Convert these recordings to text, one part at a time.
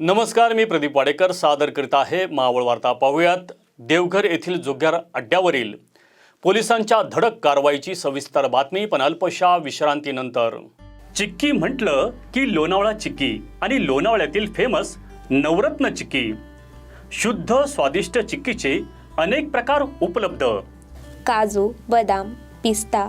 नमस्कार मी प्रदीप वाडेकर. सादर करीत आहे मावळ वार्ता पाहूयात. देवघर येथील जोग्यार अड्ड्यावरील पोलिसांच्या धडक कारवाईची सविस्तर बातमी पण अल्पशा विश्रांतीनंतर. चिक्की म्हटलं की लोणावळा चिक्की आणि लोणावळ्यातील फेमस नवरत्न चिक्की. शुद्ध स्वादिष्ट चिक्कीचे अनेक प्रकार उपलब्ध. काजू बदाम पिस्ता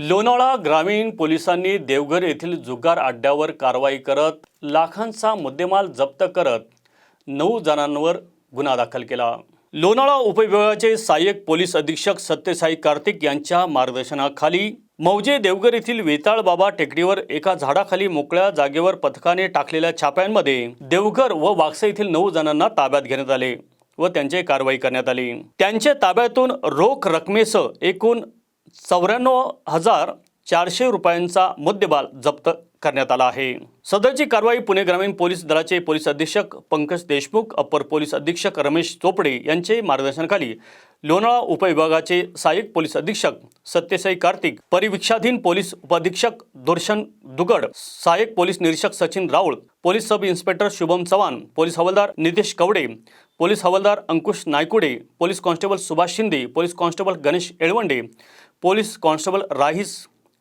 लोणावळा ग्रामीण पोलिसांनी देवघर येथील जुगार अड्ड्यावर कारवाई करत लाखांचा मुद्देमाल जप्त करत नऊ जणांवर गुन्हा दाखल केला. लोणावळा उपविभागाचे सहाय्यक पोलीस अधीक्षक सत्यसाई कार्तिक यांच्या मार्गदर्शनाखाली मौजे देवघर येथील वेताळ बाबा टेकडीवर एका झाडाखाली मोकळ्या जागेवर पथकाने टाकलेल्या छाप्यांमध्ये देवघर व वागसे येथील नऊ जणांना ताब्यात घेण्यात आले व त्यांची कारवाई करण्यात आली. त्यांच्या ताब्यातून रोख रकमेसह एकूण चौऱ्याण्णव हजार चारशे रुपयांचा मुद्देमाल जप्त करण्यात आला आहे. सदरची कारवाई पुणे ग्रामीण पोलीस दलाचे पोलीस अधीक्षक पंकज देशमुख अप्पर पोलीस अधीक्षक रमेश चोपडे यांचे मार्गदर्शनाखाली लोणावळा उपविभागाचे सहाय्यक पोलीस अधीक्षक सत्यसाई कार्तिक परिवीक्षाधीन पोलीस उपाधीक्षक दुर्शन दुगड सहाय्यक पोलीस निरीक्षक Sachin Raul police sub inspector Shubham Chavan police हवालदार नितेश कवडे पोलीस हवालदार Ankush Naikude police constable Subhash Shinde police constable Ganesh Elwande police constable Rahis